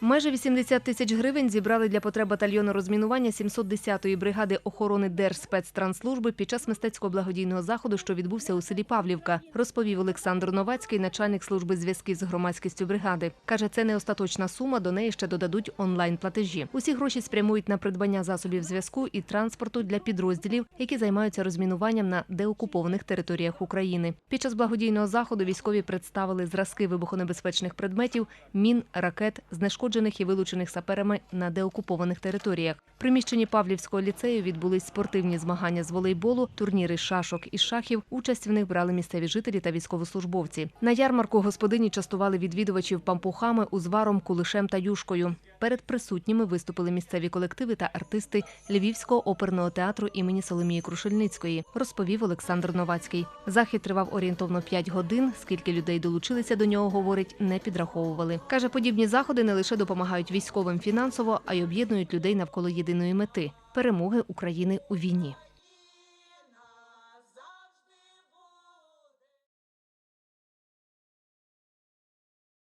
Майже 80 тисяч гривень зібрали для потреб батальйону розмінування 710-ї бригади охорони Держспецтранслужби під час мистецького благодійного заходу, що відбувся у селі Павлівка, розповів Олександр Новацький, начальник служби зв'язків з громадськістю бригади. Каже, це не остаточна сума, до неї ще додадуть онлайн-платежі. Усі гроші спрямують на придбання засобів зв'язку і транспорту для підрозділів, які займаються розмінуванням на деокупованих територіях України. Під час благодійного заходу військові представили зразки вибухонебезпечних предметів, мін, ракет, знешкоджених і вилучених саперами на деокупованих територіях. В приміщенні Павлівського ліцею відбулись спортивні змагання з волейболу, турніри шашок і шахів. Участь в них брали місцеві жителі та військовослужбовці. На ярмарку господині частували відвідувачів пампухами, узваром, кулишем та юшкою. Перед присутніми виступили місцеві колективи та артисти Львівського оперного театру імені Соломії Крушельницької, розповів Олександр Новацький. Захід тривав орієнтовно 5 годин. Скільки людей долучилися до нього, говорить, не підраховували. Каже, подібні заходи не лише допомагають військовим фінансово, а й об'єднують людей навколо єдиної мети перемоги України у війні.